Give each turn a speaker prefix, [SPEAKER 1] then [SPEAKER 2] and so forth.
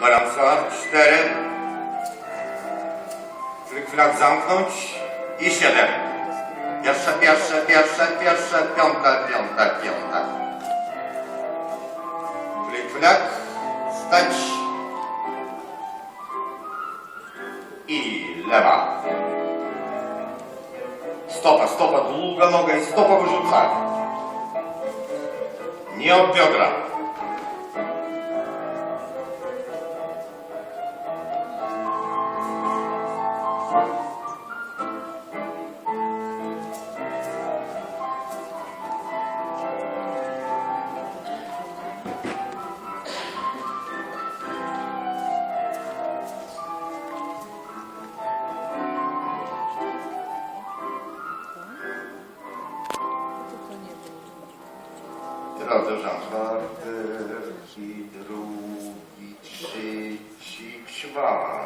[SPEAKER 1] Balansa, cztery. Flik-flak zamknąć i siedem. Pierwsze, pierwsze, pierwsze, pierwsze, piąte, piąte, piąte. Flik-flak, stać. I lewa. Stopa, stopa, długa noga i stopa wyrzucać. Nie od biodra. Drodzy czwarty i drugi, trzeci, czwarty.